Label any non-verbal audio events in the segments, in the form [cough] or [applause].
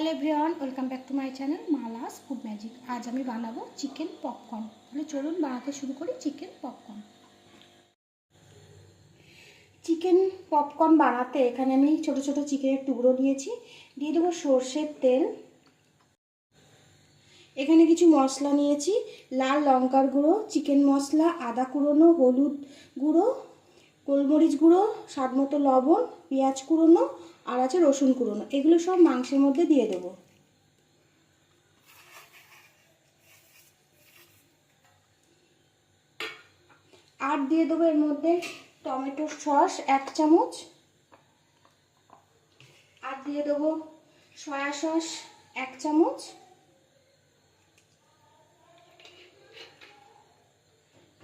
Hello everyone welcome back to my channel Mala's food magic আজ আমি বানাবো chicken popcorn তাহলে চলুন বানাতে শুরু করি চিকেন পপকর্ন চিকেন পপকর্ন বানাতে এখানে আমি ছোট ছোট চিকেনের টুকরো নিয়েছি। দিয়ে দেবো সর্ষের তেল। এখানে কিছু মশলা নিয়েছি। লাল লঙ্কার গুঁড়ো চিকেন মশলা, আদা কুড়োনো, হলুদ গুঁড়ো গোলমরিচ গুঁড়ো, স্বাদ মতো লবণ, পেঁয়াজ কুড়োনো আর আছে রসুন কুড়োনো। এগুলো সব মাংসের মধ্যে দিয়ে দেবো। আর দিয়ে দেবো এর মধ্যে টমেটো সস এক চামচ। আর দিয়ে দেবো সয়া সস এক চামচ।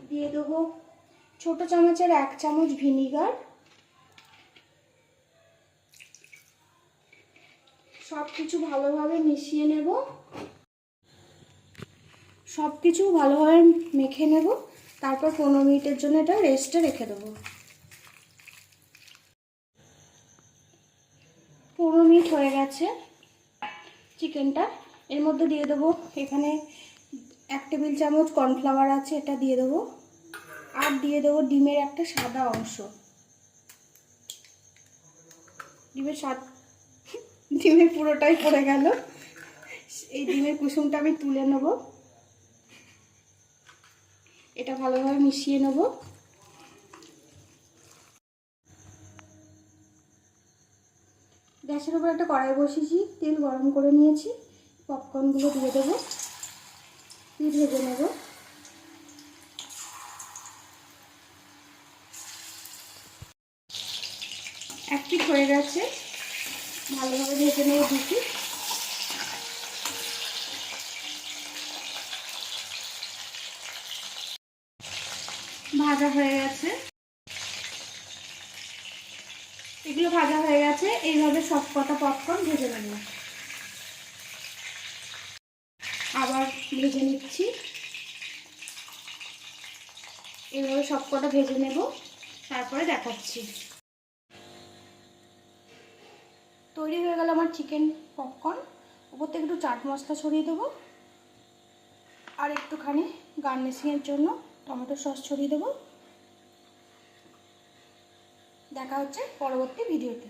দিয়ে দেবো ছোট চামচের এক চামচ ভিনিগার। সব কিছু ভালোভাবে মিশিয়ে নেব। সব কিছু ভালোভাবে মেখে নেব। তারপর পনেরো মিনিটের জন্য এটা রেস্টে রেখে দেবো। পনেরো মিনিট হয়ে গেছে চিকেনটা। এর মধ্যে দিয়ে দেবো এখানে এক টেবিল চামচ কর্নফ্লাওয়ার আছে, এটা দিয়ে দেবো। আর দিয়ে দেবো ডিমের একটা সাদা অংশ। ডিমের স্বাদ [laughs] ডিমের পুরোটাই পড়ে গেল। এই ডিমের কুসুমটা আমি তুলে নেব। এটা ভালোভাবে মিশিয়ে নেব। গ্যাসের উপর একটা কড়াই বসিয়েছি, তেল গরম করে নিয়েছি। পপকর্নগুলো দিয়ে দেবো। দিয়ে ভেজে নেব। এক পিট হয়ে গেছে। ভালোভাবে ভেজে নেব দুটি। ভাজা হয়ে গেছে। এগুলো ভাজা হয়ে গেছে। এইভাবে সব কটা পপকর্ন ভেজে নেব। আবার ভেজে নিচ্ছি। এইভাবে সব কটা ভেজে নেব। তারপরে দেখাচ্ছি। তৈরি হয়ে গেল আমার চিকেন পপকর্ন ওপর থেকে একটু চাট মশলা ছড়িয়ে দেবো। আর একটুখানি গার্নিশিংয়ের জন্য টমেটো সস ছড়িয়ে দেবো। দেখা হচ্ছে পরবর্তী ভিডিওতে